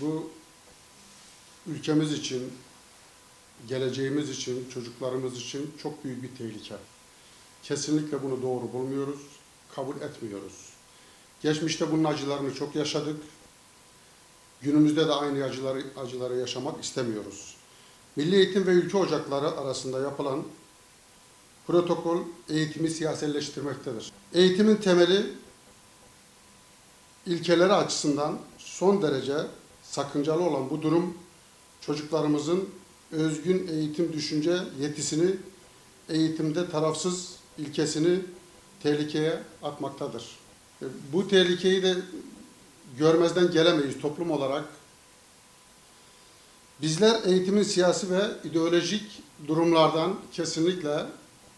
Bu ülkemiz için, geleceğimiz için, çocuklarımız için çok büyük bir tehlike. Kesinlikle bunu doğru bulmuyoruz, kabul etmiyoruz. Geçmişte bunun acılarını çok yaşadık. Günümüzde de aynı acıları, acıları yaşamak istemiyoruz. Milli Eğitim ve Ülke Ocakları arasında yapılan protokol eğitimi siyaselleştirmektedir. Eğitimin temeli ilkeleri açısından son derece sakıncalı olan bu durum çocuklarımızın özgün eğitim düşünce yetisini eğitimde tarafsız ilkesini tehlikeye atmaktadır. E, Bu tehlikeyi de görmezden gelemeyiz toplum olarak. Bizler eğitimin siyasi ve ideolojik durumlardan kesinlikle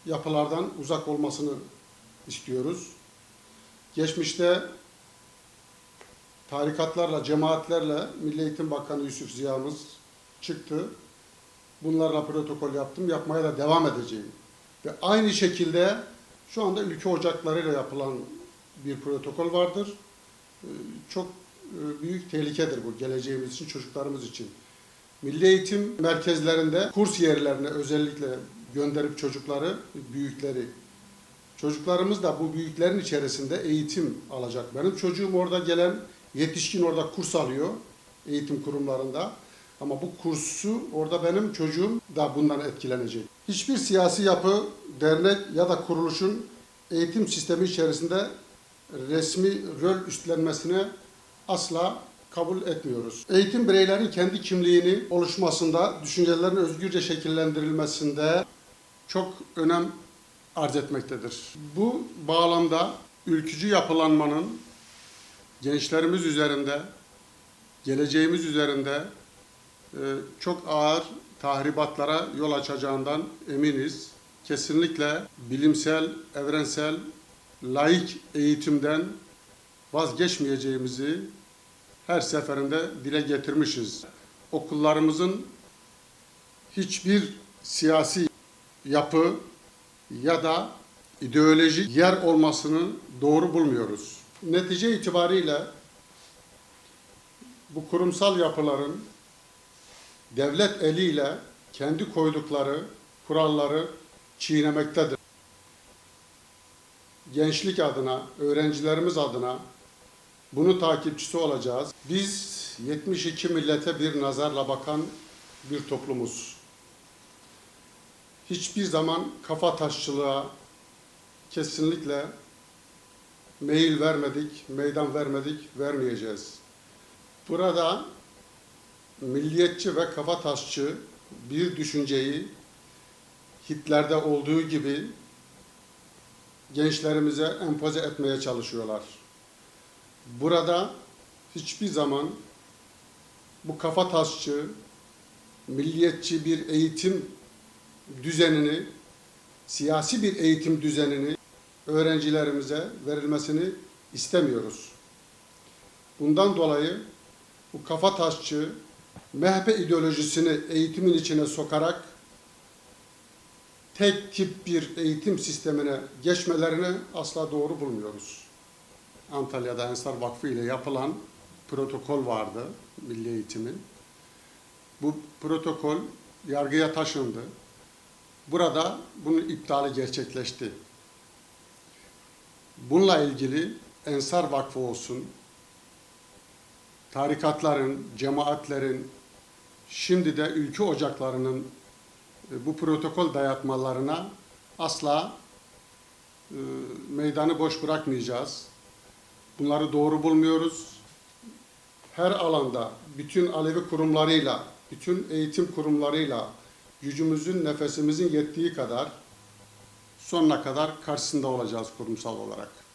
yapılardan uzak olmasını istiyoruz. Geçmişte tarikatlarla, cemaatlerle Milli Eğitim Bakanı Yusuf Ziya'mız çıktı. Bunlarla protokol yaptım, yapmaya da devam edeceğim. Ve aynı şekilde şu anda ülke ocaklarıyla yapılan bir protokol vardır. Ee, Çok e, büyük tehlikedir bu geleceğimiz için, çocuklarımız için. Milli eğitim merkezlerinde kurs yerlerine özellikle gönderip çocukları, büyükleri, çocuklarımız da bu büyüklerin içerisinde eğitim alacak. Benim çocuğum orada gelen yetişkin orada kurs alıyor eğitim kurumlarında. Ama bu kursu orada benim çocuğum da bundan etkilenecek. Hiçbir siyasi yapı, dernek ya da kuruluşun eğitim sistemi içerisinde resmi rol üstlenmesine asla kabul etmiyoruz. Eğitim bireylerin kendi kimliğini oluşmasında, düşüncelerin özgürce şekillendirilmesinde çok önem arz etmektedir. Bu bağlamda ülkücü yapılanmanın gençlerimiz üzerinde, geleceğimiz üzerinde e, çok ağır tahribatlara yol açacağından eminiz. Kesinlikle bilimsel, evrensel, laik eğitimden vazgeçmeyeceğimizi her seferinde dile getirmişiz. Okullarımızın hiçbir siyasi yapı ya da ideolojik yer olmasını doğru bulmuyoruz. Netice itibariyle bu kurumsal yapıların devlet eliyle kendi koydukları kuralları çiğnemektedir. Gençlik adına, öğrencilerimiz adına bunu takipçisi olacağız. Biz 72 millete bir nazarla bakan bir toplumuz. Hiçbir zaman kafa taşçılığa kesinlikle meyil vermedik, meydan vermedik, vermeyeceğiz. Burada milliyetçi ve kafa taşçı bir düşünceyi Hitler'de olduğu gibi gençlerimize empoze etmeye çalışıyorlar. Burada hiçbir zaman bu kafa taşçı, milliyetçi bir eğitim düzenini, siyasi bir eğitim düzenini öğrencilerimize verilmesini istemiyoruz. Bundan dolayı bu kafa taşçı, MHP ideolojisini eğitimin içine sokarak tek tip bir eğitim sistemine geçmelerini asla doğru bulmuyoruz. Antalya'da Ensar Vakfı ile yapılan protokol vardı milli eğitimin. Bu protokol yargıya taşındı. Burada bunun iptali gerçekleşti. Bununla ilgili Ensar Vakfı olsun, tarikatların, cemaatlerin, şimdi de ülke ocaklarının e, bu protokol dayatmalarına asla e, meydanı boş bırakmayacağız. Bunları doğru bulmuyoruz. Her alanda bütün Alevi kurumlarıyla, bütün eğitim kurumlarıyla gücümüzün, nefesimizin yettiği kadar sonuna kadar karşısında olacağız kurumsal olarak.